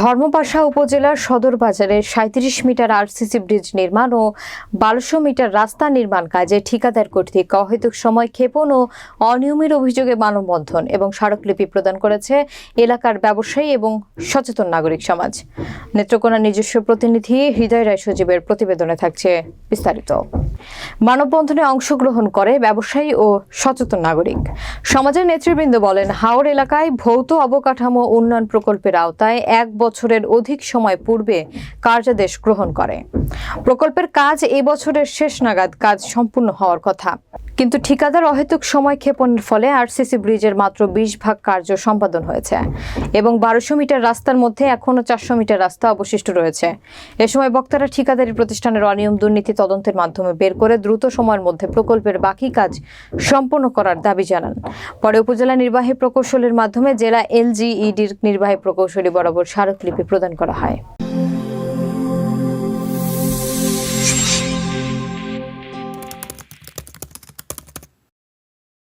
ধর্মপাশা উপজেলার সদর বাজারে সাঁত্রিশ মিটার আরসিসি ব্রিজ নির্মাণ ও বারোশো মিটার রাস্তা নির্মাণ কাজে ঠিকাদার কর্তৃক অহেতুক সময় ক্ষেপণ ও অনিয়মের অভিযোগে মানববন্ধন এবং স্মারকলিপি প্রদান করেছে এলাকার ব্যবসায়ী এবং সচেতন নাগরিক সমাজ। নেত্রকোনা নিজস্ব প্রতিনিধি হৃদয় রায় সজীবের প্রতিবেদনে থাকছে বিস্তারিত। মানববন্ধনে অংশগ্রহণ করে ব্যবসায়ী ও সচেতন নাগরিক। সমাজের নেতৃবৃন্দ বলেন হাওড় এলাকায় ভৌত অবকাঠামো উন্নয়ন প্রকল্পের আওতায় এক বছরের অধিক সময় পূর্বে কার্যাদেশ গ্রহণ করে। প্রকল্পের কাজ এবছরের বছরের শেষ নাগাদ কাজ সম্পূর্ণ হওয়ার কথা। কিন্তু ঠিকাদার অহেতুক সময় ক্ষেপণের ফলে আরসিসি ব্রিজের মাত্র বিশ ভাগ কার্য সম্পাদন হয়েছে এবং বারোশো মিটার রাস্তার মধ্যে এখনও চারশো মিটার রাস্তা অবশিষ্ট রয়েছে। এ সময় বক্তারা ঠিকাদারি প্রতিষ্ঠানের অনিয়ম দুর্নীতি তদন্তের মাধ্যমে বের করে দ্রুত সময়ের মধ্যে প্রকল্পের বাকি কাজ সম্পন্ন করার দাবি জানান। পরে উপজেলা নির্বাহী প্রকৌশলের মাধ্যমে জেলা এলজিইডির নির্বাহী প্রকৌশলী বরাবর স্মারকলিপি প্রদান করা হয়।